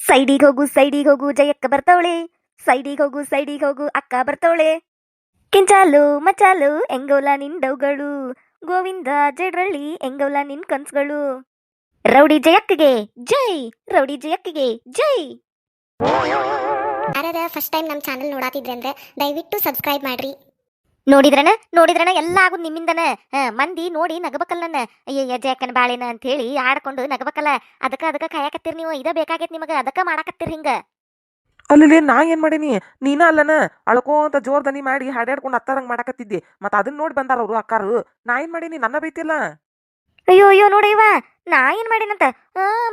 ಸೈಡಿಗೆ ಹೋಗು ಸೈಡಿಗೆ ಹೋಗು, ಜಯಕ್ಕ ಬರ್ತವಳೆ. ಸೈಡಿಗೆ ಹೋಗು ಸೈಡಿಗೆ ಹೋಗು, ಅಕ್ಕ ಬರ್ತವಳೆ. ಕಿಂಚಾಲು, ಮಚಾಲು, ಎಂಗೋಲ ನಿನ್ ಡೌಗಳು. ಗೋವಿಂದ, ಜಡ್ರಳ್ಳಿ, ಎಂಗೋಲ ನಿನ್ ಕನ್ಸ್ಗಳು. ರೌಡಿ ಜಯಕ್ಕಗೆ, ಜೈ! ರೌಡಿ ಜಯಕ್ಕಗೆ, ಜೈ! ಯಾರ್ಯಾರ ಫಸ್ಟ್ ಟೈಮ್ ನಮ್ಮ ಚಾನಲ್ ನೋಡಾತಿದ್ರೆ ಅಂದ್ರೆ ದಯವಿಟ್ಟು ಸಬ್ಸ್ಕ್ರೈಬ್ ಮಾಡ್ರಿ. ನೋಡಿದ್ರನ? ನೋಡಿದ್ರನ? ಎಲ್ಲ ಆಗುದು ನಿಮ್ಮಿಂದನ ಮಂದಿ ನೋಡಿ ನಗಬೇಕಲ್ಲ ನನ್ನ ಅಯ್ಯಯ್ಯ ಬಾಳಿನ ಬಾಳೆನ ಅಂತ ಹೇಳಿ ಆಡ್ಕೊಂಡು ನಗಬೇಕಲ್ಲ. ಅದಕ್ಕ ಅದಕ್ಕ ಕಾಯಕತ್ತೀರಿ ನೀವು? ಇದ ಬೇಕಾಗೈತಿ ನಿಮಗ. ಅದಕ್ಕ ಮಾಡಾಕತ್ತೀರಿ ಹಿಂಗ. ಅಲ್ಲಿ ನಾ ಏನ್ ಮಾಡೀನಿ? ನೀನ ಅಲ್ಲನ? ಅಳ್ಕೋಂತ ಜೋರ್ ದನಿ ಮಾಡಿ ಹಾಡ್ಯಾಡ್ಕೊಂಡು ಅತ್ತಾರಂಗ್ ಮಾಡಾಕತ್ತಿದ್ದೆ. ಮತ್ತ ಅದನ್ನ ನೋಡಿ ಬಂದಾರ ಅವ್ರು ಅಕ್ಕಾರು. ನಾ ಏನ್ ಮಾಡೀನಿ? ನನ್ನ ಬೈತಿಲ್ಲ ಅಯ್ಯೋ ಅಯ್ಯೋ ನೋಡಿವ ನಾ ಏನ್ ಮಾಡಿನಂತ?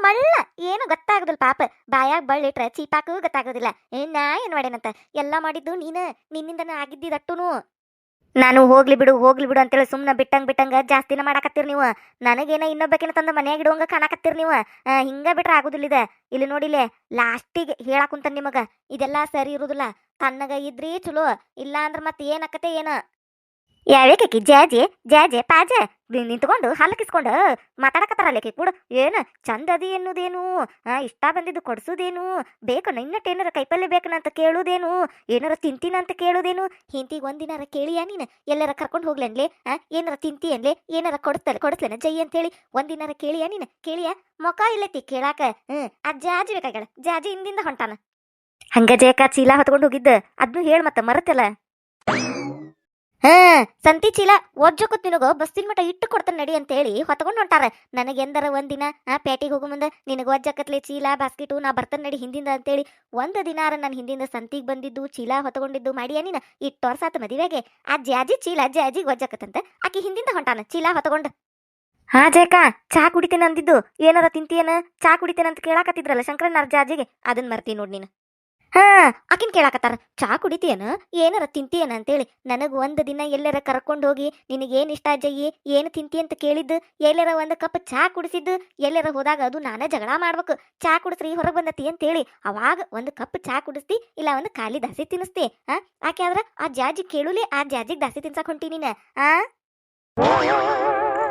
ಮಳ್ಳ. ಏನು ಗೊತ್ತಾಗುದಿಲ್ಲ ಪಾಪ. ಬಾಯಾಗ ಬಳ್ಳಿಟ್ರೆ ಚೀಪಾಕು ಗೊತ್ತಾಗೋದಿಲ್ಲ. ಏ, ನಾ ಏನ್ ಮಾಡಿನಂತ? ಎಲ್ಲ ಮಾಡಿದ್ದು ನೀನ. ನಿನ್ನಿಂದನ ಆಗಿದ್ದಿದಟ್ಟುನು. ನಾನು ಹೋಗ್ಲಿ ಬಿಡು ಹೋಗ್ಲಿ ಬಿಡು ಅಂತೇಳಿ ಸುಮ್ಮನೆ ಬಿಟ್ಟಂಗ ಬಿಟ್ಟಂಗ ಜಾಸ್ತಿನ ಮಾಡಾಕತ್ತೀರಿ ನೀವು. ನನಗೇನ ಇನ್ನೊಬ್ಬಕಿನ ತಂದ ಮನ್ಯಾಗ ಇಡುವಂಗ ಕಾಣಕತ್ತೀರಿ ನೀವು. ಹಿಂಗ ಬಿಟ್ರೆ ಆಗುದಿಲ್ಲ ಇದ. ಇಲ್ಲಿ ನೋಡಿಲೆ ಲಾಸ್ಟಿಗೆ ಹೇಳಾಕುಂತ ನಿಮಗ. ಇದೆಲ್ಲ ಸರಿ ಇರುದಿಲ್ಲ. ತನ್ನಗ ಇದ್ರಿ ಚಲೋ. ಇಲ್ಲ ಅಂದ್ರೆ ಮತ್ತೆ ಏನಕ್ಕತೆ ಏನ? ಯಾವೇಕಿ ಜಾಜಿ ಜಾಜೆ ಪಾಜೆ. ನಿಂತ್ಕೊಂಡು ಹಲಕಿಸ್ಕೊಂಡು ಮಾತಾಡಕತ್ತಾರಲ್ಲ ಆಕಿ ಕೂಡ. ಏನು ಚಂದ ಅದಿ ಎನ್ನುವುದೇನು ಆ, ಇಷ್ಟ ಬಂದಿದ್ದು ಕೊಡ್ಸುದೇನು? ಬೇಕು ಇನ್ನಟ್ಟು ಏನಾರ ಕೈಪಲ್ಯ ಬೇಕನ ಅಂತ ಕೇಳುದೇನು? ಏನಾರ ತಿಂತೀನ ಅಂತ ಕೇಳುದೇನು? ಹಿಂತಿಗೆ ಒಂದಿನಾರ ಕೇಳಿಯಾ ನೀನು? ಎಲ್ಲಾರ ಕರ್ಕೊಂಡು ಹೋಗ್ಲೇನ್ಲೆ? ಏನಾರ ತಿಂತಿ ಅನ್ಲೆ? ಏನಾರ ಕೊಡ್ತಲ್ಲ ಕೊಡಿಸ್ಲೇನ ಜೈ ಅಂತೇಳಿ ಒಂದಿನಾರ ಕೇಳಿಯಾ ನೀನು? ಕೇಳಿಯಾ? ಮೊಕ ಇಲ್ಲತಿ ಕೇಳಾಕ. ಹ್ಮ್ ಆ ಜಾಜಿ ಬೇಕಾಗ್ಯಾಳ. ಜಾಜಿ ಹಿಂದಿಂದ ಹೊಂಟಾನ. ಹಂಗ ಜಯಕ ಚೀಲ ಹೊತ್ಕೊಂಡು ಹೋಗಿದ್ದ. ಅದ್ನು ಹೇಳ ಮತ್ತ ಮರತಲ್ಲ ಹಾ, ಸಂತಿ ಚೀಲ ಒಜ್ಜಕತ್ ನಿನಗ ಬಸ್ಸಿನ ಮಠ ಇಟ್ಟು ಕೊಡ್ತಾನೆ ನಡಿ ಅಂತ ಹೇಳಿ ಹೊತ್ಕೊಂಡು ಹೊಂಟಾರ. ನನಗೆ ಎಂದರ ಒಂದಿನ, ಆ, ಪೇಟೆಗೆ ಹೋಗೋ ಮುಂದೆ ನಿನಗೆ ಒಜ್ಜಕತ್ಲೆ ಚೀಲ, ಬಾಸ್ಕಿಟು, ನಾ ಬರ್ತಾನೆ ನಡಿ ಹಿಂದಿಂದ ಅಂತೇಳಿ ಒಂದು ದಿನಾರ ನಾನು ಹಿಂದಿಂದ ಸಂತಿಗೆ ಬಂದಿದ್ದು, ಚೀಲ ಹೊತ್ಕೊಂಡಿದ್ದು ಮಾಡಿಯ ನೀನು? ಇಟ್ಟು ವರ್ಷ ಆತ ಮದುವೆಗೆ. ಆ ಜಾಜಿ ಚೀಲ ಜಾಜಿಗೆ ಒಜ್ಜಕತ್ತಂತ ಆಕಿ ಹಿಂದಿಂದ ಹೊಂಟಾನ, ಚೀಲ ಹೊತ್ಕೊಂಡು. ಹಾ ಜಯಕ ಚಾ ಕುಡಿತೇನೆ ಅಂದಿದ್ದು. ಏನಾರ ತಿಂತೀಯನ? ಚಾ ಕುಡಿತೇನೆ ಅಂತ ಕೇಳಾಕತ್ತಿದ್ರಲ್ಲ ಶಂಕರನಾರ್ ಜಾಜಿಗೆ ಅದನ್ನ ಮರ್ತಿ ನೋಡಿ ನೀನು. ಹಾ, ಆಕಿನ್ ಕೇಳಾಕತ್ತಾರ. ಚಾ ಕುಡಿತೀಯನ? ಏನಾರ ತಿಂತೀಯನ ಅಂತೇಳಿ. ನನಗ್ ಒಂದ್ ದಿನ ಎಲ್ಲರ ಕರ್ಕೊಂಡು ಹೋಗಿ, ನಿನಗೇನ್ ಇಷ್ಟ ಅಜ್ಜಯ್ಯಿ? ಏನು ತಿಂತಿ ಅಂತ ಕೇಳಿದ್ದು? ಎಲ್ಲರ ಒಂದ್ ಕಪ್ ಚಾ ಕುಡಿಸಿದ್ದು? ಎಲ್ಲರ ಹೋದಾಗ ಅದು ನಾನ ಜಗಳ ಮಾಡ್ಬೇಕು. ಚಾ ಕುಡಿಸ್ರಿ, ಹೊರಗೆ ಬಂದತಿ ಅಂತೇಳಿ. ಅವಾಗ ಒಂದ್ ಕಪ್ ಚಾ ಕುಡಿಸ್ತಿ, ಇಲ್ಲ ಒಂದು ಖಾಲಿ ದಾಸಿ ತಿನ್ನಿಸ್ತಿ. ಆ, ಆಕೆ ಆದ್ರ ಆ ಜಾಜಿ ಕೇಳುಲಿ, ಆ ಜಾಜಿಗ್ ದಾಸಿ ತಿನ್ಸಕ್ ಹೊಂಟಿ ನೀನ? ಆ?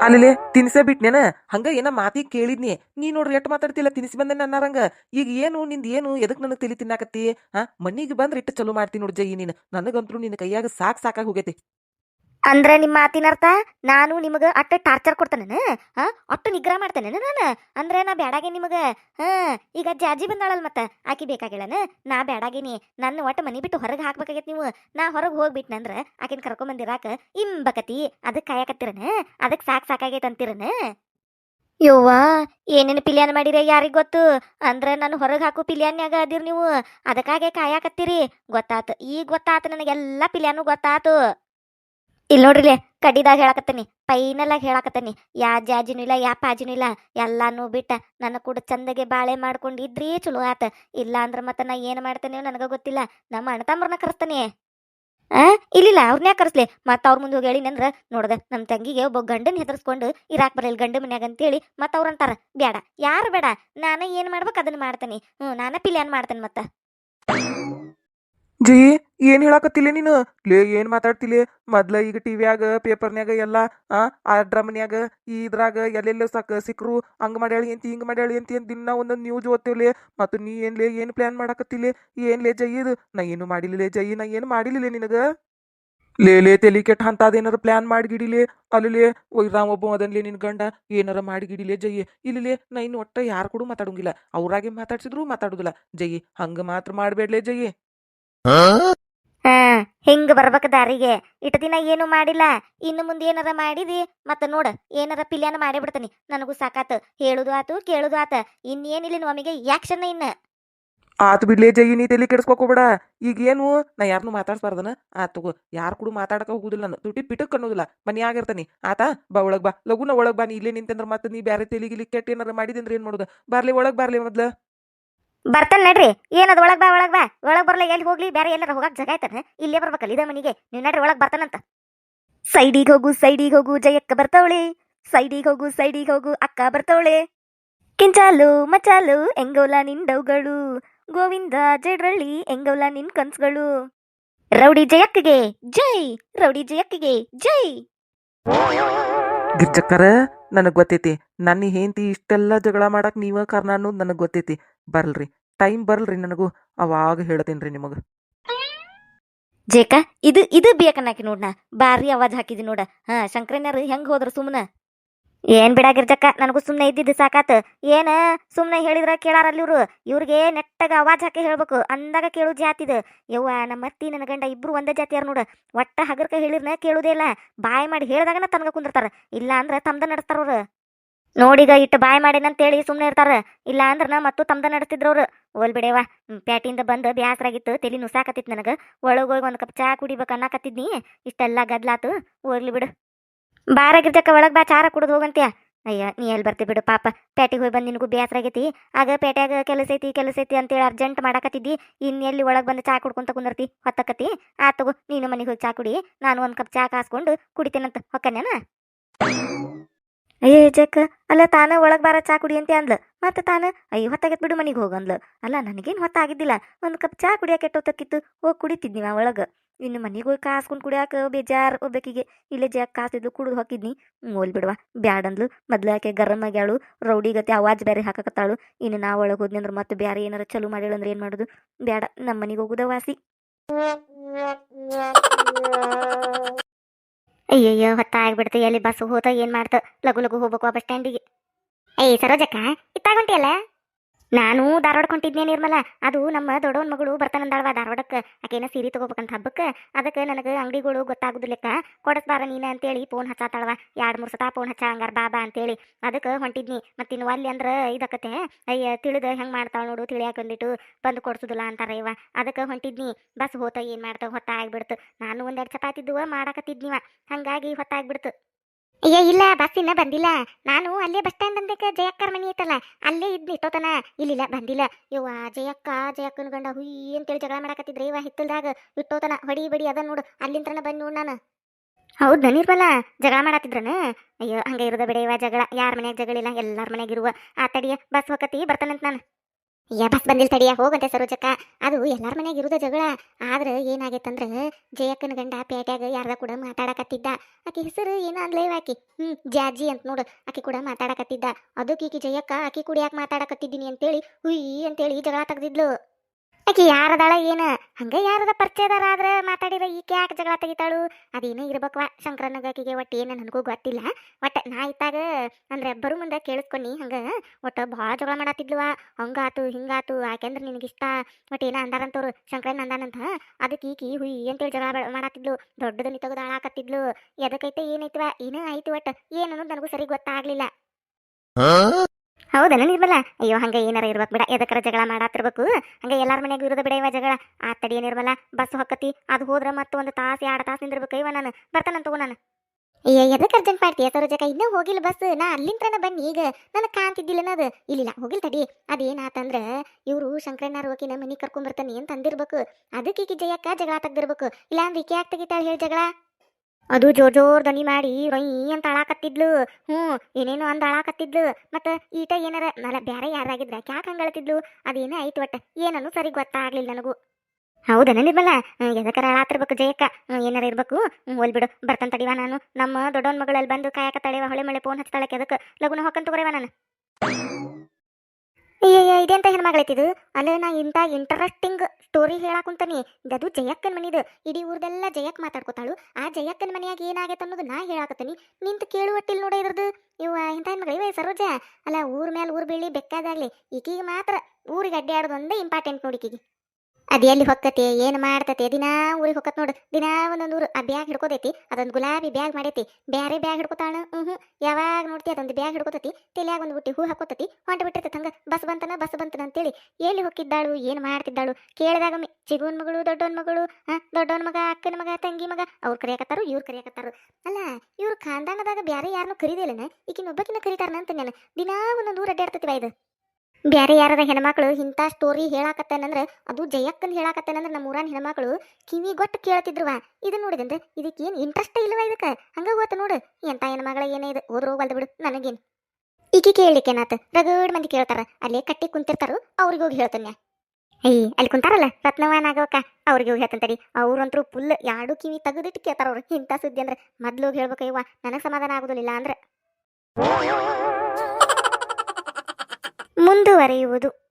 ಅಲ್ಲಿ ತಿನ್ಸೇ ಬಿಟ್ನೇನ? ಹಂಗ ಏನ ಮಾತಿಗೆ ಕೇಳಿದ್ನಿ. ನೀ ನೋಡ್ರಿ ಎಟ್ ಮಾತಾಡ್ತಿಲ್ಲ, ತಿನ್ಸಿ ಬಂದೆ ಅನ್ನಾರಂಗ ಈಗ ಏನು, ನಿಂದ ಏನು, ಎದಕ್ ನನಗ್ ತಲಿ ತಿನ್ನಾಕತ್ತಿ? ಹಾ ಮಣ್ಣಿಗೆ ಬಂದ್ರೆ ಇಟ್ಟು ಚಲೋ ಮಾಡ್ತೀನಿ ನೋಡ್ಜ ಜೈ ನೀನು. ನನಗಂತ್ರು ನಿನ್ನ ಕೈಯಾಗ ಸಾಕ್ ಸಾಕಾಗಿ ಹೋಗೈತಿ. ಅಂದ್ರ ನಿಮ್ಮ ಮಾತಿನ ಅರ್ಥ ನಾನು ನಿಮಗೆ ಅಟ್ಟ ಟಾರ್ಚರ್ ಕೊಡ್ತೇನೆ ಹಾಂ ಅಟ್ಟು ನಿಗ್ರಹ ಮಾಡ್ತೇನೆ ನಾನು? ಅಂದ್ರೆ ನಾ ಬ್ಯಾಡಾಗೆ ನಿಮಗೆ, ಹ, ಈಗ ಜಾಜಿ ಬಂದಾಳಲ್ ಮತ್ತೆ, ಆಕಿ ಬೇಕಾಗಿಲ್ಲನ ನಾ? ಬ್ಯಾಡಾಗೇನಿ, ನನ್ನ ಒಟ್ಟು ಮನಿ ಬಿಟ್ಟು ಹೊರಗೆ ಹಾಕ್ಬೇಕಾಗೈತಿ ನೀವು. ನಾ ಹೊರಗೆ ಹೋಗ್ಬಿಟ್ನಂದ್ರ ಆಕಿನ ಕರ್ಕೊಂಬಂದಿರಾಕ ಇಂಬಕತಿ ಅದಕ್ಕೆ ಕಾಯಕತ್ತಿರನ ಅದಕ್ಕೆ ಸಾಕ್ ಸಾಕಾಗೈತೆ ಅಂತಿರನ ಯವ್ವ, ಏನೇನು ಪಿಲಿಯಾನ್ ಮಾಡಿರ ಯಾರಿಗೆ ಗೊತ್ತು? ಅಂದ್ರೆ ನಾನು ಹೊರಗೆ ಹಾಕು ಪಿಲಿಯಾನ್ಯಾಗ ಅದಿರ್ ನೀವು. ಅದಕ್ಕಾಗೆ ಕಾಯಕತ್ತೀರಿ. ಗೊತ್ತಾತು, ಈಗ ಗೊತ್ತಾತು, ನನಗೆಲ್ಲ ಪಿಲಿಯಾನು ಗೊತ್ತಾತು. ಇಲ್ಲಿ ನೋಡ್ರಿಲೆ ಕಡಿದಾಗ ಹೇಳಕತ್ತೀನಿ ಫೈನಲ್ ಆಗಿ ಹೇಳಕತ್ತೀನಿ. ಯಾ ಜಾಜಿನೂ ಇಲ್ಲ, ಯಾ ಪಾಜಿನೂ ಇಲ್ಲ, ಎಲ್ಲಾನು ಬಿಟ್ಟ ನನ್ನ ಕೂಡ ಚಂದಗೆ ಬಾಳೆ ಮಾಡ್ಕೊಂಡು ಇದ್ರಿ ಚಲೋ ಆತ. ಇಲ್ಲ ಅಂದ್ರೆ ಮತ್ತೆ ನಾ ಏನು ಮಾಡ್ತೇನೆ ನನಗ ಗೊತ್ತಿಲ್ಲ. ನಮ್ಮ ಅಣ್ಣ ತಮ್ಮರನ್ನ ಕರೆಸ್ತಾನೆ. ಆ? ಇಲ್ಲಿಲ್ಲ ಅವ್ರನ್ನೇ ಕರೆಸ್ಲಿ? ಮತ್ತೆ ಅವ್ರ ಮುಂದೆ ಹೋಗಿ ಹೇಳಿನಂದ್ರ ನೋಡ್ದೆ ನಮ್ಮ ತಂಗಿಗೆ ಒಬ್ಬ ಗಂಡನ ಹೆದರ್ಸ್ಕೊಂಡು ಇರಾಕ್ ಬರಲ್ಲ ಗಂಡ ಮನ್ಯಾಗ ಅಂತೇಳಿ ಮತ್ತೆ ಅವ್ರಂತಾರ ಬೇಡ ಯಾರು ಬೇಡ ನಾನ ಏನು ಮಾಡ್ಬೇಕು ಅದನ್ನ ಮಾಡ್ತೇನೆ. ಹ್ಞೂ ನಾನ ಪಿಲ್ಯಾನ್ ಮಾಡ್ತೇನೆ ಮತ್ತೆ. ಜೈ ಏನ್ ಹೇಳಾಕತ್ತಿಲ್ಲ ನೀನು? ಲೇ, ಏನ್ ಮಾತಾಡ್ತಿಲಿ? ಮೊದ್ಲ ಈಗ ಟಿವಿಯಾಗ ಪೇಪರ್ನ್ಯಾಗ ಎಲ್ಲ, ಆ ಆ ಈ ಇದ್ರಾಗ ಎಲ್ಲೆಲ್ಲ ಸಾಕ ಸಿಕ್ರು, ಹಂಗ ಮಾಡ್ಯಾಳಿ ಎಂತಿ ಹಿಂಗ ಮಾಡ್ಯಾಳಿ ಎಂತಿ ಅಂತ ದಿನ ಒಂದೊಂದು ನ್ಯೂಸ್ ಓದ್ತೇವ್ಲೆ ಮತ್ತು ನೀ ಏನ್ಲೇ ಏನ್ ಪ್ಲಾನ್ ಮಾಡಾಕತ್ತಿಲಿ? ಏನ್ಲೇ ಜೈ ಇದು? ನಾ ಏನು ಮಾಡಿಲ್ಲ ಜೈ, ನಾ ಏನು ಮಾಡಿಲ್ಲ ನಿನಗ? ಲೇ ಲೇ ತೆಲಿ ಕೆಟ್ಟ ಅಂತದೇನಾರ ಪ್ಲಾನ್ ಮಾಡಿಗಿಡಿಲೆ ಓಯ್ ರಾಮ್ ಒಬ್ಬ ಅದನ್ಲೇ ನಿನ್ ಗಂಡ, ಏನಾರ ಮಾಡಿಗಿಡಿಲೆ ಜಯಿ ಇಲ್ಲಲೇ ನಾ ಇನ್ನು ಒಟ್ಟ ಯಾರು ಕೂಡ ಮಾತಾಡೋಂಗಿಲ್ಲ. ಅವ್ರಾಗೆ ಮಾತಾಡ್ಸಿದ್ರು ಮಾತಾಡುದಿಲ್ಲ. ಜಯಿ ಹಂಗ ಮಾತ್ರ ಮಾಡ್ಬೇಡ್ಲೇ ಜಯಿ ಹಿಂಗ ಬರ್ಬೇಕ ದಾರಿಗೆ? ಇಟ್ಟ ದಿನ ಏನು ಮಾಡಿಲ್ಲ. ಇನ್ನು ಮುಂದೆ ಏನಾರ ಮಾಡಿದಿ? ಮತ್ತ ನೋಡ, ಏನಾರ ಪಿಲ್ಯಾನ ಮಾಡೇ ಬಿಡ್ತನಿ. ನನಗೂ ಸಾಕಾತು. ಹೇಳುದು ಆತು, ಕೇಳುದು ಆತ. ಇನ್ನೇನಿಲ್ಲ ನಮಗೆ ಯಾಕ್ಷನ್ ಇನ್ನ? ಆತು ಬಿಡ್ಲೇ ಜೈ ನೀ ತಲೆ ಈಗ ಏನು? ನಾ ಯಾರನ್ನೂ ಮಾತಾಡ್ಸ್ಬಾರ್ದನ? ಆತ್ ತಗೋ, ಯಾರು ಕೂಡ ಮಾತಾಡಕ ಹೋಗುದಿಲ್ಲ ನಾನು ತುಟಿ ಪಿಟಕ್ ಅನ್ನೋದಿಲ್ಲ. ಮನ್ಯಾಗ ಆತ ಆತಾ ಬಾ ಒಳಗ್ ಬಾ. ಲಗುನ ಒಳಗ್ ಬಾ. ನೀ ಇಲ್ಲೇ ನಿಂತಂದ್ರ ಮತ್ತೆ ನೀ ಬ್ಯಾರೆ ತೆಲಿಗಿಲಿ ಕೆಟ್ಟ ಏನಾರ ಮಾಡಿದಂದ್ರ ಏನ್ ಮಾಡೋದು? ಬರ್ಲಿ, ಒಳಗ್ ಬರ್ಲಿ ಮೊದ್ಲ. ಬರ್ತಾನ ನಡ್ರಿ. ಏನದ ಒಳಗ್ ಬಾ ಒಳಗ್ ಬಾ. ಒಳಗ್ ಬರ್ಲ ಎಲ್ಲಿ ಹೋಗ್ಲಿ? ಬೇರೆ ಎಲ್ಲಾರ ಹೋಗಕ್ ಜಾಗ ಐತನ ಇಲ್ಲೇ ಬರ್ಬೇಕಲ್ಲ ಇದ ಮನಿಗೆ. ನೀವ್ ನಡ್ರಿ, ಒಳಗ್ ಬರ್ತಾನಂತ. ಸೈಡಿಗೆ ಹೋಗು ಸೈಡಿಗೆ ಹೋಗು, ಜಯಕ್ಕ ಬರ್ತಾವಳೆ. ಸೈಡಿಗೆ ಹೋಗು ಸೈಡಿಗೆ ಹೋಗು, ಅಕ್ಕ ಬರ್ತಾವಳೆ. ಕಿಂಚಾಲು, ಮಚಾಲು, ಎಂಗೋಲ ನಿನ್ ಡೌಗಳು ಗೋವಿಂದ, ಜಡ್ರಳ್ಳಿ, ಎಂಗೋಲ ನಿನ್ ಕನ್ಸ್ಗಳು. ರೌಡಿ ಜಯಕ್ಕಗೆ ಜೈ! ರೌಡಿ ಜಯಕ್ಕಗೆ ಜೈ! ಗಿರ್ಜಕ್ಕರ ನನಗ್ ಗೊತ್ತೈತಿ, ನನ್ನ ಹೆಂಡತಿ ಇಷ್ಟೆಲ್ಲ ಜಗಳ ಮಾಡಕ್ ನೀವ ಕಾರಣ ಅನ್ನೋದು ನನಗೆ ಗೊತ್ತೈತಿ. ಬರಲ್ರಿ, ಟೈಮ್ ಬರಲ್ರಿ ನನಗೂ, ಅವಾಗ ಹೇಳ್ತೀನಿ ರೀ ನಿಮಗೆ. ಜೇಕ, ಇದು ಇದು ಬೇಕನ್ನಾಕಿ ನೋಡ್ನ, ಬಾರಿ ಅವಾಜ್ ಹಾಕಿದಿ ನೋಡ. ಹಾ ಶಂಕರಣ್ಣರು ಹೆಂಗ್ ಹೋದ್ರ ಸುಮ್ನ? ಏನ್ ಬಿಡಾಗಿರ್ಜಕ್ಕ? ನನಗೂ ಸುಮ್ಮನೆ ಇದ್ದಿದ್ದು ಸಾಕಾತ. ಏನ ಸುಮ್ಮನೆ ಹೇಳಿದ್ರ ಕೇಳಾರಲ್ಲ ಇವ್ರು. ಇವ್ರಿಗೆ ನೆಟ್ಟಗ ಅವಾಜ್ ಹಾಕಿ ಹೇಳ್ಬೇಕು. ಅಂದಾಗ ಕೇಳು ಜಾತಿದ. ಯವ್ವ, ನಮ್ಮ ಅತ್ತಿ, ನನ್ನ ಗಂಡ ಇಬ್ರು ಒಂದೇ ಜಾತಿಯಾರ ನೋಡು. ಒಟ್ಟ ಹಗರ್ಕ ಹೇಳಿರ್ನ ಕೇಳುದೇ ಇಲ್ಲ. ಬಾಯ್ ಮಾಡಿ ಹೇಳಿದಾಗನ ತನ್ಗ ಕುಂದಿರ್ತಾರ. ಇಲ್ಲ ಅಂದ್ರ ತಮ್ದ ನಡೆಸ್ತಾರ ನೋಡಿಗ ಇಟ್ಟು ಬಾಯ್ ಮಾಡಿನಂತೇಳಿ ಸುಮ್ಮನೆ ಇರ್ತಾರ. ಇಲ್ಲ ಅಂದ್ರ ನಾ ಮತ್ತು ತಮ್ದ ನಡೆಸ್ತಿದ್ರು ಅವ್ರು. ಓಲ್ ಬಿಡೇವ ಪ್ಯಾಟಿಯಿಂದ ಬಂದು ಬ್ಯಾಸರಾಗಿತ್ತು. ತಲೆ ನುಸಾಕತ್ತಿತ್ತು ನನಗೆ. ಒಳಗೆ ಹೋಗಿ ಒಂದು ಕಪ್ ಚಾ ಕುಡಿಬೇಕು ಅನ್ನಕತ್ತಿದ್ನಿ. ಇಷ್ಟೆಲ್ಲ ಗದ್ಲಾತು. ಹೋಗ್ಲಿ ಬಿಡು. ಬಾರಾಗಿರ್ಜಕ್ಕ ಒಳಗೆ ಬಾ, ಚಾರ ಕುಡಿದು ಹೋಗಂತ್ಯ? ಅಯ್ಯ, ನೀ ಎಲ್ಲಿ ಬರ್ತಿ ಬಿಡು, ಪಾಪ. ಪೇಟೆಗೆ ಹೋಗಿ ಬಂದು ನಿನಗೂ ಬೇಸರ ಆಗೈತಿ. ಆಗ ಪೇಟ್ಯಾಗ ಕೆಲಸ ಐತಿ ಕೆಲಸ ಐತಿ ಅಂತೇಳಿ ಅರ್ಜೆಂಟ್ ಮಾಡಾಕತ್ತಿದ್ದಿ. ಇನ್ನು ಎಲ್ಲಿ ಒಳಗೆ ಬಂದು ಚಾ ಕುಡ್ಕೊಂತ ಕುಂದರ್ತಿ? ಹೊತ್ತಕತಿ ಆ, ತಗೋ, ನೀನು ಮನೆಗೆ ಹೋಗಿ ಚಾ ಕುಡಿ. ನಾನು ಒಂದು ಕಪ್ ಚಾ ಕಾಸ್ಕೊಂಡು ಕುಡಿತೇನಂತ. ಹೊಕ್ಕನೇನ ಅಯ್ಯ ಜಕ್ಕ ಅಲ್ಲ ತಾನ ಒಳಗೆ ಬಾರ ಚಾ ಕುಡಿ ಅಂತ ಅಂದ್ಲು. ಮತ್ತೆ ತಾನ, ಅಯ್ಯ, ಹೊತ್ತಾಗತ್ ಬಿಡು ಮನೆಗೆ ಹೋಗಂದ್ಲು ಅಲ್ಲ, ನನಗೇನು ಹೊತ್ತಾಗಿದ್ದಿಲ್ಲ. ಒಂದು ಕಪ್ ಚಾ ಕುಡಿಯಾಕೆ ಕೆಟ್ಟೋತಕ್ಕಿತ್ತು ಹೋಗಿ ಕುಡಿತಿದ್ನಿ ಒಳಗೆ. ಇನ್ನು ಮನೆಗೆ ಹೋಗಿ ಕಾಸ್ಕೊಂಡು ಕುಡಿಯಾಕ ಬೇಜಾರು ಒಬ್ಬಾಕಿಗೆ. ಇಲ್ಲೇ ಜಾಕ್ ಕಾಸಿದ್ಲು ಕುಡಿದು ಹಾಕಿದ್ನಿ ಮೋಲ್ ಬಿಡುವ. ಬ್ಯಾಡಂದ್ಲು. ಮೊದ್ಲು ಆಕೆ ಗರಂ ಆಗ್ಯಾಳು. ರೌಡಿ ಗತಿ ಅವಾಜ್ ಬೇರೆ ಹಾಕಕತ್ತಾಳು. ಇನ್ನು ನಾ ಒಳಗೆ ಹೋದ್ನಿ ಅಂದ್ರೆ ಮತ್ತೆ ಬ್ಯಾರೆ ಏನಾರ ಚಲೋ ಮಾಡ್ಯಾಳು ಅಂದ್ರೆ ಏನು ಮಾಡೋದು? ಬ್ಯಾಡ ನಮ್ಮ ಮನೆಗೆ ಹೋಗುದ ವಾಸಿ. ಅಯ್ಯಯ್ಯೋ ಹೊತ್ತಾಗ್ಬಿಡ್ತು ಎಲ್ಲಿ ಬಸ್ ಹೋತ ಏನು ಮಾಡ್ತ? ಲಘು ಲಘು ಹೋಗ್ಬೇಕು ಬಸ್ ಸ್ಟ್ಯಾಂಡಿಗೆ. ಏಯ್, ಸರೋಜಕ್ಕ, ಇತ್ತಾಗ ಹೊಂಟಿಯಲ್ಲ? ನಾನು ಧಾರವಾಡ ಹೊಂಟಿದ್ನೆ ನಿರ್ಮಲ. ಅದು ನಮ್ಮ ದೊಡ್ಡವನ ಮಗಳು ಬರ್ತಾನಂದಾಳವ ಧಾರವಾಡಕ್ಕೆ ಆಕೇನ ಸೀರೆ ತಗೋಬೇಕಂತ ಹಬ್ಬಕ್ಕೆ. ಅದಕ್ಕೆ ನನಗೆ ಅಂಗಡಿಗಳು ಗೊತ್ತಾಗುದಿಲ್ಲಕ್ಕ. ಕೊಡಸ್ಬಾರ ನೀನು ಅಂತೇಳಿ ಫೋನ್ ಹಚ್ಚಾತಾಳವ ಎರಡು ಮೂರು ಸತ ಫೋನ್ ಹಚ್ಚ ಹಂಗಾರ ಬಾಬಾ ಅಂತೇಳಿ. ಅದಕ್ಕೆ ಹೊಂಟಿದ್ನಿ. ಮತ್ತಿನ್ನು ಅಲ್ಲಿ ಅಂದ್ರೆ ಇದಕ್ಕತೆ ಅಯ್ಯ ತಿಳಿದು ಹೆಂಗೆ ಮಾಡ್ತಾಳ ನೋಡು ತಿಳಿಯಾಕ ಬಂದಿಟ್ಟು ಬಂದು ಕೊಡ್ಸುದಿಲ್ಲ ಅಂತಾರ ಇವ ಅದಕ್ಕೆ ಹೊಂಟಿದ್ನಿ. ಬಸ್ ಹೋತ ಏನು ಮಾಡ್ತಾವ ಹೊತ್ತಾಗ್ಬಿಡ್ತು. ನಾನು ಒಂದೆರಡು ಚಪಾತಿದ್ದುವ ಮಾಡಾಕತ್ತಿದ್ನಿವ. ಹಂಗಾಗಿ ಹೊತ್ತಾಗ್ಬಿಡ್ತು. ಅಯ್ಯ ಇಲ್ಲ ಬಸ್ ಇನ್ನ ಬಂದಿಲ್ಲ. ನಾನು ಅಲ್ಲೇ ಬಸ್ ಸ್ಟ್ಯಾಂಡ್ ಅಂದಕ್ಕೆ ಜಯಕ್ಕರ ಮನಿ ಐತಲ್ಲ, ಅಲ್ಲೇ ಇದ್ನಿ ತೋತನ ಇಲ್ಲಿಲ್ಲ, ಬಂದಿಲ್ಲ. ಇವ ಜಯಕ್ಕ, ಜಯಕ್ಕನ ಗಂಡ ಹುಯ್ ಅಂತೇಳಿ ಜಗಳ ಮಾಡಕತ್ತಿದ್ರೆ. ಇವ ಹಿತ್ತಲ್ದಾಗ ಇಟ್ಟೋತನ. ಹೊಡಿ, ಬಡಿ ಅದ ನೋಡು. ಅಲ್ಲಿಂತ್ರನ ಬಂದ್ ನೋಡ್ ನಾನು. ಹೌದ್ ನನಿರ್ಬಲ್ಲ ಜಗಳ ಮಾಡತ್ತಿದ್ರನ ಅಯ್ಯೋ, ಹಂಗ ಇರೋದ ಬಿಡ ಇವ ಜಗಳ. ಯಾರ ಮನ್ಯಾಗ ಜಗಳಿಲ್ಲ? ಎಲ್ಲಾರ ಮನ್ಯಾಗ ಇರುವ. ಆ ತಡಿಯ ಬಸ್ ಹೋಗತಿ ಬರ್ತಾನಂತ ನಾನು. ಅಯ್ಯ ಬಸ್ ಬಂದಿಲ್ಲ ತಡಿಯ, ಹೋಗಂತೆ ಸರೋಜಕ್ಕ. ಅದು ಎಲ್ಲಾರ ಮನೆಯಾಗ ಇರುದ ಜಗಳ. ಆದ್ರೆ ಏನಾಗೈತಂದ್ರ ಜಯಕ್ಕನ ಗಂಡ ಪೇಟ್ಯಾಗ ಯಾರ್ದ ಕೂಡ ಮಾತಾಡಕತ್ತಿದ್ದ. ಆಕಿ ಹೆಸರು ಏನ ಅನ್ಲೇವ ಆಕಿ? ಹ್ಮ್ ಜಾಜಿ ಅಂತ ನೋಡು. ಆಕಿ ಕೂಡ ಮಾತಾಡಕತ್ತಿದ್ದ. ಅದಕ್ಕೆ ಈಕಿ ಜಯಕ್ಕ ಆಕಿ ಕೂಡ ಯಾಕೆ ಮಾತಾಡಕತ್ತಿದ್ದೀನಿ ಅಂತೇಳಿ, ಹುಯ್ ಅಂತೇಳಿ ಜಗಳ ತೆಗ್ದಿದ್ಲು. ಆಕಿ ಯಾರದಾಳ ಏನ? ಹಂಗೆ ಯಾರದ ಪರಿಚಯದಾರ ಆದ್ರೆ ಮಾತಾಡಿದ ಈಕೆ ಯಾಕೆ ಜಗಳ ತೆಗಿತಾಳು? ಅದೇನೇ ಇರ್ಬೇಕವ ಶಂಕರನಗ ಆಕಿಗೆ ಒಟ್ಟು ಏನ ನನಗೂ ಗೊತ್ತಿಲ್ಲ. ಒಟ್ಟ ನಾ ಇತ್ತಾಗ ಅಂದ್ರೆ ಬರು ಮುಂದೆ ಕೇಳಿಸ್ಕೊನಿ ಹಂಗ ಒಟ್ಟ ಭಾಳ ಜಗಳ ಮಾಡತ್ತಿದ್ಲವ ಹಂಗಾತು, ಹಿಂಗಾತು ಯಾಕೆಂದ್ರೆ ನಿನಗಿಷ್ಟ? ಒಟ್ಟು ಏನ ಅಂದಾರಂತವ್ರು? ಶಂಕರನ್ ಅಂದಾನಂತ. ಅದಕ್ಕೆ ಈಕಿ ಹುಯ್ ಅಂತೇಳಿ ಜಗಳ ಮಾಡತ್ತಿದ್ಲು ತೆಗೆದು ಹಾಳಾಕತ್ತಿದ್ಲು. ಎದಕ್ಕೈತೆ ಏನೈತಿವ? ಏನೋ ಆಯ್ತು ಒಟ್ಟು? ಏನು ನನಗೂ ಸರಿ ಗೊತ್ತಾಗ್ಲಿಲ್ಲ. ಹೌದನ ನಿರ್ಮಲ? ಅಯ್ಯೋ, ಹಂಗ ಏನಾರ ಇರ್ಬೇಕು ಬಿಡ. ಎದಕ್ಕರ ಜಗಳ ಮಾಡಾತಿರ್ಬೇಕು? ಹಂಗ ಎಲ್ಲಾರ ಮನೆಗೂ ಇರೋದು ಬಿಡ ಇವ ಜಗಳ. ಆ ತಡಿ ನಿರ್ಮಲ, ಬಸ್ ಹೊಕ್ಕತಿ, ಅದು ಹೋದ್ರ ಮತ್ತೆ ಒಂದು ತಾಸು ಎರಡು ತಾಸು ನಿಂದಿರ್ಬೇಕು ಇವ ನಾನು. ಬರ್ತಾನಂತ ನಾನು. ಅಯ್ಯ ಎದಕ್ಕೆ ಅರ್ಜೆಂಟ್ ಮಾಡ್ತೀಯ ಸರೋಜಕ ಇನ್ನೂ ಹೋಗಿಲ್ಲ ಬಸ್. ನಾ ಅಲ್ಲಿಂತ್ರನ ಬನ್ನಿ ಈಗ. ನನಗೆ ಕಾಣ್ತಿದ್ದಿಲ್ಲ ಅದು. ಇಲ್ಲಿಲ್ಲ ಹೋಗಿಲ್ಲ ತಡಿ. ಅದೇನಾತಂದ್ರ, ಇವರು ಶಂಕರಣ್ಣಾರ ಹೋಗಿನ ಮನಿ ಕರ್ಕೊಂಡ್ಬರ್ತಾನೆ ಅಂತ ಅಂದಿರ್ಬೇಕು ಅದಕ್ಕೆ ಜಯಕ್ಕ ಜಗಳ ತೆಗ್ದಿರ್ಬೇಕು. ಇಲ್ಲ ಅಂದ್ರೆ ಈಕೆ ಯಾಕೆ ತೆಗಿತಾಳೆ ಹೇಳಿ ಜಗಳ? ಅದು ಜೋರ್ ಜೋರ್ ದನಿ ಮಾಡಿ ರೊಯ್ ಅಂತ ಅಳಾಕತ್ತಿದ್ಲು. ಹ್ಞೂ, ಏನೇನೋ ಅಂದ ಅಳಾಕತ್ತಿದ್ಲು. ಮತ್ತ ಈಟ ಏನಾರ ನಲ ಬ್ಯಾರೆ ಯಾರಾಗಿದ್ರ ಯಾಕೆ ಹಂಗೆ ಅಳತಿದ್ಲು ಅದೇನೇ ಆಯ್ತು ಒಟ್ಟ? ಏನನ್ನು ಸರಿ ಗೊತ್ತಾಗ್ಲಿಲ್ಲ ನನಗೂ. ಹೌದನ ನಿರ್ಮಲ? ಎದಕ್ಕಾರ ಅಳಾತಿರ್ಬೇಕು ಜಯಕ್ಕ? ಏನಾರ ಇರ್ಬೇಕು? ಹೋಲ್ ಬಿಡು ಬರ್ತಾನ ತಡಿವ ನಾನು. ನಮ್ಮ ದೊಡ್ಡವನ್ ಮಗಳಲ್ಲಿ ಬಂದು ಕಾಯಕ ತಡೆವ, ಹೊಳೆ ಮಳೆ ಫೋನ್ ಹಚ್ತಾಳಕ್ಕೆ ಅದಕ್ಕೆ ಲಗುನ ಹಾಕಂತ ತಗೋರೇವ ನಾನು. ಇದೆಂತ ಹೆಣ್ಮಗಳೈತಿದು? ಅಲ್ಲ, ನಾ ಇಂಥ ಇಂಟ್ರೆಸ್ಟಿಂಗ್ ಸ್ಟೋರಿ ಹೇಳಾಕುಂತಾನಿ ಅದು ಜಯಕ್ಕನ ಮನಿದು. ಇಡೀ ಊರ್ದೆಲ್ಲ ಜಯಕ್ ಮಾತಾಡ್ಕೊತಾಳು. ಆ ಜಯಕ್ಕನ ಮನೆಯಾಗ ಏನಾಗೈತೆ ಅನ್ನೋದು ನಾ ಹೇಳಾಕತ್ತೀನಿ. ನಿಂತು ಕೇಳುವಟ್ಟಿಲ್ ನೋಡ ಇದ್ರದ್ದು ಇವ ಇಂಥ ಹೆಣ್ಮಗಳು ಇವ ಸರೋಜ. ಅಲ್ಲ, ಊರ್ ಮೇಲೆ ಊರ್ ಬೀಳಿ ಬೆಕ್ಕಾದಾಗ್ಲಿ. ಈಕಿಗೆ ಮಾತ್ರ ಊರಿಗೆ ಅಡ್ಡಾಡೋದು ಒಂದೇ ಇಂಪಾರ್ಟೆಂಟ್ ನೋಡಿ ಈಕಿಗೆ. ಅದು ಎಲ್ಲಿ ಹೊಕ್ಕತಿ, ಏನು ಮಾಡ್ತತಿ, ದಿನಾ ಊರಿಗೆ ಹೊಕ್ಕತ್ ನೋಡು. ದಿನಾ ಒಂದೊಂದು ಊರು ಆ ಬ್ಯಾಗ್ ಹಿಡ್ಕೋತೈತಿ, ಅದೊಂದು ಗುಲಾಬಿ ಬ್ಯಾಗ್ ಮಾಡೈತಿ. ಬ್ಯಾರೆ ಬ್ಯಾಗ್ ಹಿಡ್ಕೊತಾಳ ಹ್ಞೂ ಯಾವಾಗ ನೋಡ್ತಿ ಅದೊಂದು ಬ್ಯಾಗ್ ಹಿಡ್ಕೋತತಿ, ತಲೆಯಾಗ ಒಂದು ಬುಟ್ಟಿ ಹೂ ಹಾಕೋತತಿ ಹೊಂಟ ಬಿಟ್ಟಿರ್ತೈತೆ ಹಂಗೆ. ಬಸ್ ಬಂತನ ಬಸ್ ಬಂತನ ಅಂತೇಳಿ ಎಲ್ಲಿ ಹೊಕ್ಕಿದ್ದಾಳು, ಏನು ಮಾಡ್ತಿದ್ದಾಳು? ಕೇಳಿದಾಗೊಮ್ಮೆ ಚಿಗುವನ್ ಮಗಳು ದೊಡ್ಡವನ್ ಮಗಳು, ಹಾಂ ದೊಡ್ಡವನ ಮಗ, ಅಕ್ಕನ ಮಗ, ತಂಗಿ ಮಗ, ಅವ್ರು ಕರೆಯಕತ್ತಾರು, ಇವ್ರು ಕರೆಯಕತ್ತಾರು. ಅಲ್ಲ, ಇವ್ರು ಖಾನ್ದಾನದಾಗ ಬ್ಯಾರೆ ಯಾರನ್ನೂ ಕರೀದಿಲ್ಲನ ಈಕಿನ ಒಬ್ಬಕಿನ ಕರೀತಾರನ ಅಂತ ನಾನು ದಿನಾ ಒಂದೊಂದು ಊರು ಅಡ್ಡಾಡ್ತತಿವ ಇದು. ಬ್ಯಾರೆ ಯಾರದ ಹೆಣ್ಮಕ್ಳು ಇಂಥ ಸ್ಟೋರಿ ಹೇಳಾಕತ್ತೇನಂದ್ರೆ, ಅದು ಜಯಕ್ಕನ್ ಹೇಳಾಕತ್ತೇನಂದ್ರೆ ನಮ್ಮ ಊರಾನ ಹೆಣ್ಮಕ್ಳು ಕಿವಿ ಗೊಟ್ಟು ಕೇಳ್ತಿದ್ರುವ ಇದು ನೋಡಿದಂದ್ರೆ ಇದಕ್ಕೆ ಏನು ಇಂಟ್ರೆಸ್ಟ್ ಇಲ್ವಾ ಇದಕ್ಕೆ? ಹಂಗ ಗೊತ್ತ ನೋಡು. ಎಂತ ಹೆಣ್ಮಗಳ ಏನೇ ಇದು? ಹೋದ್ರು ಹೋಗಲ್ದು ಬಿಡು. ನನಗೇನು? ಕೇಳಲಿಕ್ಕೆ ಕೇಳಲಿಕ್ಕೇನಾತ ರಗಡ್ ಮಂದಿ ಕೇಳ್ತಾರ. ಅಲ್ಲೇ ಕಟ್ಟಿ ಕುಂತಿರ್ತಾರೋ. ಅವ್ರಿಗೆ ಹೋಗಿ ಹೇಳ್ತಾನೆ ಅಯ್ಯ ಅಲ್ಲಿ ಕುಂತಾರಲ್ಲ? ರತ್ನವಾನ ಆಗೋಕ? ಅವ್ರಿಗೆ ಹೋಗಿ ಹೇಳ್ತಂತಾರಿ ಅವ್ರಂತರೂ ಫುಲ್ ಎರಡು ಕಿವಿ ತೆಗೆದಿಟ್ಟು ಕೇಳ್ತಾರ ಅವ್ರು. ಇಂಥ ಸುದ್ದಿ ಅಂದ್ರೆ ಮೊದ್ಲು ಹೋಗಿ ಹೇಳ್ಬೇಕಯ್ಯವ್ವ. ನನಗೆ ಸಮಾಧಾನ ಆಗೋದಿಲ್ಲ ಅಂದ್ರೆ ಮುಂದುವರಿಯುವುದು.